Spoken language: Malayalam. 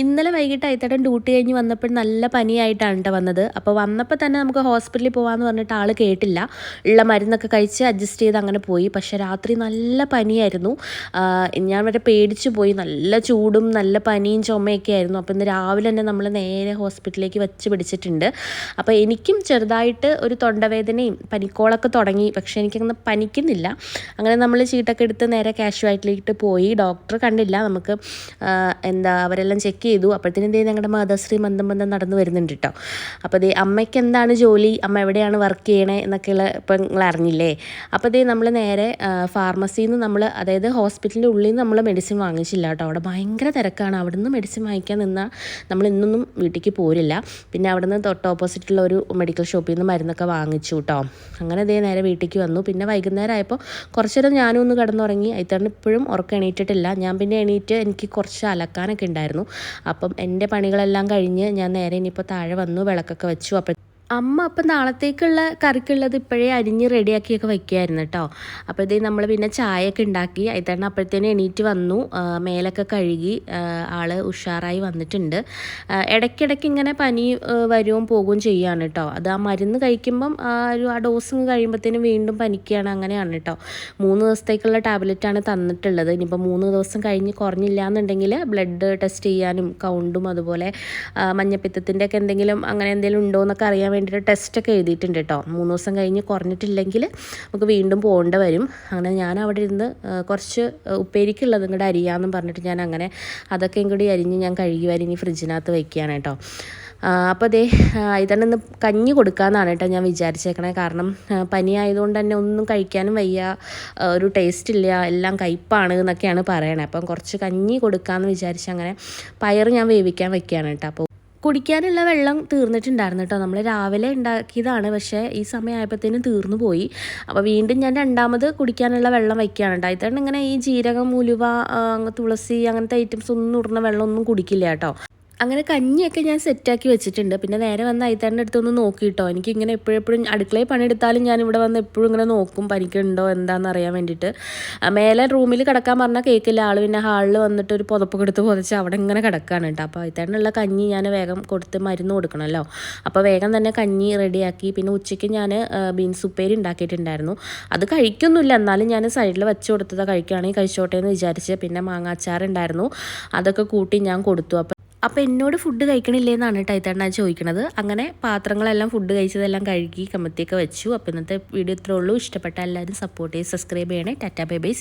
ഇന്നലെ വൈകിട്ട് അയത്തേട്ടൻ ഡ്യൂട്ടി കഴിഞ്ഞ് വന്നപ്പോൾ നല്ല പനിയായിട്ടാണ് കേട്ടോ വന്നത്. അപ്പോൾ വന്നപ്പോൾ തന്നെ നമുക്ക് ഹോസ്പിറ്റലിൽ പോകാമെന്ന് പറഞ്ഞിട്ട് ആൾ കേട്ടില്ല. ഉള്ള മരുന്നൊക്കെ കഴിച്ച് അഡ്ജസ്റ്റ് ചെയ്ത് അങ്ങനെ പോയി. പക്ഷേ രാത്രി നല്ല പനിയായിരുന്നു. ഞാൻ വരെ പേടിച്ചു പോയി. നല്ല ചൂടും നല്ല പനിയും ചുമയൊക്കെ ആയിരുന്നു. അപ്പോൾ ഇന്ന് രാവിലെ തന്നെ നമ്മൾ നേരെ ഹോസ്പിറ്റലിലേക്ക് വെച്ച് പിടിച്ചിട്ടുണ്ട്. അപ്പോൾ എനിക്കും ചെറുതായിട്ട് ഒരു തൊണ്ടവേദനയും പനിക്കോളൊക്കെ തുടങ്ങി. പക്ഷേ എനിക്കങ്ങനെ പനിക്കുന്നില്ല. അങ്ങനെ നമ്മൾ ചീട്ടൊക്കെ എടുത്ത് നേരെ കാഷ്വാലിറ്റിയിലേക്ക് പോയി. ഡോക്ടർ കണ്ടില്ല. നമുക്ക് എന്താ അവരെല്ലാം ചെക്ക് ചെക്ക് ചെയ്തു. അപ്പോഴത്തേനും ദേ ഞങ്ങളുടെ മാതാശ്രീ മന്ദം മന്ദം നടന്നു വരുന്നുണ്ട് കേട്ടോ അപ്പോൾ ദേ അമ്മയ്ക്ക് എന്താണ് ജോലി? അമ്മ എവിടെയാണ് വർക്ക് ചെയ്യണേ എന്നൊക്കെയുള്ള ഇപ്പം നിങ്ങൾ അറിഞ്ഞില്ലേ? അപ്പോൾ ദേ നമ്മൾ നേരെ ഫാർമസിയിൽ നിന്ന് നമ്മൾ അതായത് ഹോസ്പിറ്റലിന്റെ ഉള്ളിൽ നിന്ന് നമ്മൾ മെഡിസിൻ വാങ്ങിച്ചില്ല കേട്ടോ അവിടെ ഭയങ്കര തിരക്കാണ്. അവിടെ നിന്ന് മെഡിസിൻ വാങ്ങിക്കാൻ നിന്നാൽ നമ്മൾ ഇന്നൊന്നും വീട്ടിലേക്ക് പോരില്ല. പിന്നെ അവിടെ നിന്ന് തൊട്ട് ഓപ്പോസിറ്റുള്ള ഒരു മെഡിക്കൽ ഷോപ്പിൽ നിന്ന് മരുന്നൊക്കെ വാങ്ങിച്ചു കേട്ടോ അങ്ങനെ ദേ നേരെ വീട്ടിലേക്ക് വന്നു. പിന്നെ വൈകുന്നേരം ആയപ്പോൾ കുറച്ചേരം ഞാനും ഒന്ന് കിടന്നുറങ്ങി. അതിത്തന്നെ ഇപ്പോഴും ഉറക്കം എണീറ്റിട്ടില്ല. ഞാൻ പിന്നെ എണീറ്റ് എനിക്ക് കുറച്ച് അലക്കാനൊക്കെ ഉണ്ടായിരുന്നു അപ്പം എന്റെ പണികളെല്ലാം കഴിഞ്ഞ് ഞാൻ നേരെ ഇനിയിപ്പോൾ താഴെ വന്നു വിളക്കൊക്കെ വെച്ചു. അപ്പം അമ്മ അപ്പം നാളത്തേക്കുള്ള കറിക്കുള്ളത് ഇപ്പോഴേ അരിഞ്ഞ് റെഡിയാക്കിയൊക്കെ വയ്ക്കുമായിരുന്നു കേട്ടോ. അപ്പോൾ ഇത് നമ്മൾ പിന്നെ ചായയൊക്കെ ഉണ്ടാക്കി. അതിത്തന്നെ അപ്പോഴത്തേനും എണീറ്റ് വന്നു. മേലൊക്കെ കഴുകി ആൾ ഉഷാറായി വന്നിട്ടുണ്ട്. ഇടയ്ക്കിടയ്ക്ക് ഇങ്ങനെ പനി വരുവും പോകുകയും ചെയ്യുകയാണ് കേട്ടോ. അത് ആ മരുന്ന് കഴിക്കുമ്പം ആ ഒരു ആ ഡോസ് കഴിയുമ്പോഴത്തേനും വീണ്ടും പനിക്കുകയാണ് അങ്ങനെയാണ് കേട്ടോ. മൂന്ന് ദിവസത്തേക്കുള്ള ടാബ്ലറ്റാണ് തന്നിട്ടുള്ളത്. ഇനിയിപ്പോൾ മൂന്ന് ദിവസം കഴിഞ്ഞ് കുറഞ്ഞില്ല എന്നുണ്ടെങ്കിൽ ബ്ലഡ് ടെസ്റ്റ് ചെയ്യാനും കൗണ്ടും അതുപോലെ മഞ്ഞപ്പിത്തത്തിന്റെ ഒക്കെ എന്തെങ്കിലും അങ്ങനെ എന്തെങ്കിലും ഉണ്ടോ എന്നൊക്കെ അറിയാൻ വേണ്ടിയിട്ട് ടെസ്റ്റൊക്കെ എഴുതിയിട്ടുണ്ട് കേട്ടോ. മൂന്ന് ദിവസം കഴിഞ്ഞ് കുറഞ്ഞിട്ടില്ലെങ്കിൽ നമുക്ക് വീണ്ടും പോകേണ്ട വരും. അങ്ങനെ ഞാൻ അവിടെ ഇരുന്ന് കുറച്ച് ഉപ്പേരിക്കുള്ളത് നിങ്ങളുടെ അരിയാമെന്നും പറഞ്ഞിട്ട് ഞാൻ അങ്ങനെ അതൊക്കെ കൂടി അരിഞ്ഞ് ഞാൻ കഴുകി വരിഞ്ഞ് ഫ്രിഡ്ജിനകത്ത് വയ്ക്കുകയാണ് കേട്ടോ. അപ്പോൾ അതേ ഇതന്നെ ഇന്ന് കഞ്ഞി കൊടുക്കാമെന്നാണ് കേട്ടോ ഞാൻ വിചാരിച്ചേക്കണേ. കാരണം പനി ആയതുകൊണ്ട് തന്നെ ഒന്നും കഴിക്കാനും വയ്യ ഒരു ടേസ്റ്റ് ഇല്ല എല്ലാം കയ്പ്പാണ് എന്നൊക്കെയാണ് പറയണേ. അപ്പം കുറച്ച് കഞ്ഞി കൊടുക്കാമെന്ന് വിചാരിച്ച് അങ്ങനെ പയർ ഞാൻ വേവിക്കാൻ വെക്കുകയാണ് കേട്ടോ. അപ്പോൾ കുടിക്കാനുള്ള വെള്ളം തീർന്നിട്ടുണ്ടായിരുന്നു കേട്ടോ. നമ്മൾ രാവിലെ ഉണ്ടാക്കിയതാണ്. പക്ഷേ ഈ സമയമായപ്പോഴത്തേനും തീർന്നു പോയി. അപ്പോൾ വീണ്ടും ഞാൻ രണ്ടാമത് കുടിക്കാനുള്ള വെള്ളം വയ്ക്കുകയാണ് ഉണ്ടായിട്ടാണ് ഇങ്ങനെ ഈ ജീരകം ഉലുവ തുളസി അങ്ങനത്തെ ഐറ്റംസ് ഒന്നും ഇടുന്ന വെള്ളം ഒന്നും കുടിക്കില്ല കേട്ടോ. അങ്ങനെ കഞ്ഞിയൊക്കെ ഞാൻ സെറ്റാക്കി വെച്ചിട്ടുണ്ട്. പിന്നെ നേരെ വന്ന് അയിത്താന്റെ അടുത്തൊന്ന് നോക്കിയിട്ടോ എനിക്ക് ഇങ്ങനെ എപ്പോഴെപ്പോഴും അടുക്കളയിൽ പണിയെടുത്താലും ഞാൻ ഇവിടെ വന്ന് എപ്പോഴും ഇങ്ങനെ നോക്കും പനിക്കുണ്ടോ എന്താണെന്ന് അറിയാൻ വേണ്ടിയിട്ട്. മേലെ റൂമിൽ കിടക്കാൻ പറഞ്ഞാൽ കേൾക്കില്ല ആൾ പിന്നെ ഹാളിൽ വന്നിട്ട് ഒരു പുതപ്പ് കൊടുത്ത് പുതച്ച് അവിടെ ഇങ്ങനെ കിടക്കാണ് കേട്ടോ. അപ്പോൾ അയിത്താനുള്ള കഞ്ഞി ഞാൻ വേഗം കൊടുത്ത് മരുന്ന് കൊടുക്കണമല്ലോ. അപ്പോൾ വേഗം തന്നെ കഞ്ഞി റെഡിയാക്കി. പിന്നെ ഉച്ചയ്ക്ക് ഞാൻ ബീൻസ് ഉപ്പേരി ഉണ്ടാക്കിയിട്ടുണ്ടായിരുന്നു. അത് കഴിക്കൊന്നുമില്ല. എന്നാലും ഞാൻ സൈഡിൽ വെച്ച് കൊടുത്തത് കഴിക്കുകയാണെങ്കിൽ കഴിച്ചോട്ടെ എന്ന് വിചാരിച്ച് പിന്നെ മാങ്ങാച്ചാറുണ്ടായിരുന്നു. അതൊക്കെ കൂട്ടി ഞാൻ കൊടുത്തു. അപ്പോൾ അപ്പോൾ എന്നോട് ഫുഡ് കഴിക്കണില്ലേ എന്നാണ് ടൈത്തണ്ണ ചോദിക്കുന്നത് അങ്ങനെ പാത്രങ്ങളെല്ലാം ഫുഡ് കഴിച്ചതെല്ലാം കഴുകി കമ്മത്തിയൊക്കെ വെച്ചു. അപ്പോൾ ഇന്നത്തെ വീഡിയോ ഇത്രേ ഉള്ളൂ. ഇഷ്ടപ്പെട്ട എല്ലാവരും സപ്പോർട്ട് ചെയ്ത് സബ്സ്ക്രൈബ് ചെയ്യണേ. Tata bye bye C